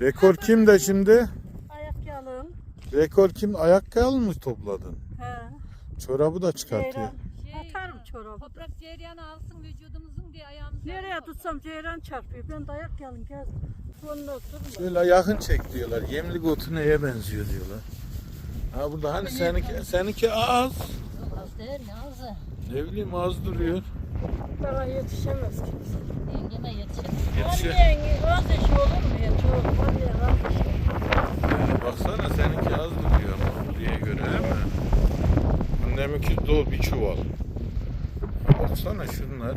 Rekor kimde şimdi? Ayak yalın. Rekor kim? Ayakkabı mı topladın? He. Çorabı da çıkartıyor. Ceyran. Şey, Atarım çorabı. Toprak cereyanı alsın vücudumuzun diye ayağımızı. Nereye tutsam ceyran çarpıyor. Ben dayak yalın gel. Sonuna oturma. Şöyle yakın çek diyorlar. Yemlik otu neye benziyor diyorlar. Ha burada hani seninki, seninki az. Az değil mi azı? Ne bileyim az duruyor. Bana yetişemez kimse. Yengeme yetişir. Yetişe. Hadi yenge 22 do bir çuval. Baksana şunlar.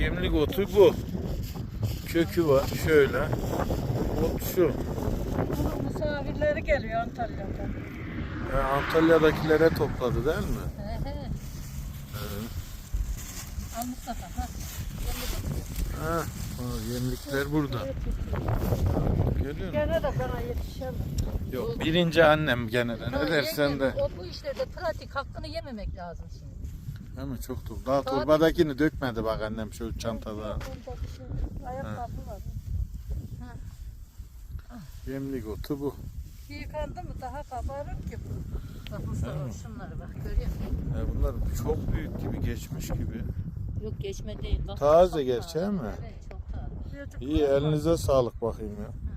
Yemlik otu bu. Kökü var şöyle. Ot şu. Misafirleri geliyor Antalya'dan. Yani Antalya'dakilere topladı değil mi? He he. Evet. Al Mustafa. Ha. Ha ha, yemlikler burada. Görüyor musun? Gene de bana yetişemez. Yok birinci annem gene de ne dersen de. O bu işlerde pratik hakkını yememek lazım şimdi. Ama çok dolu. Daha Tabii. torbadakini dökmedi bak annem şu çantada. Şey. Ayakkabı var. Yemlik otu bu. Yıkandı mı daha kabarır ki bu. Bak Mustafa şunlara bak görüyor musun? Ya bunlar çok büyük gibi geçmiş gibi. Yok geçme değil. Bak, Taze gerçi, değil mi? Evet İyi elinize sağlık bakayım ya.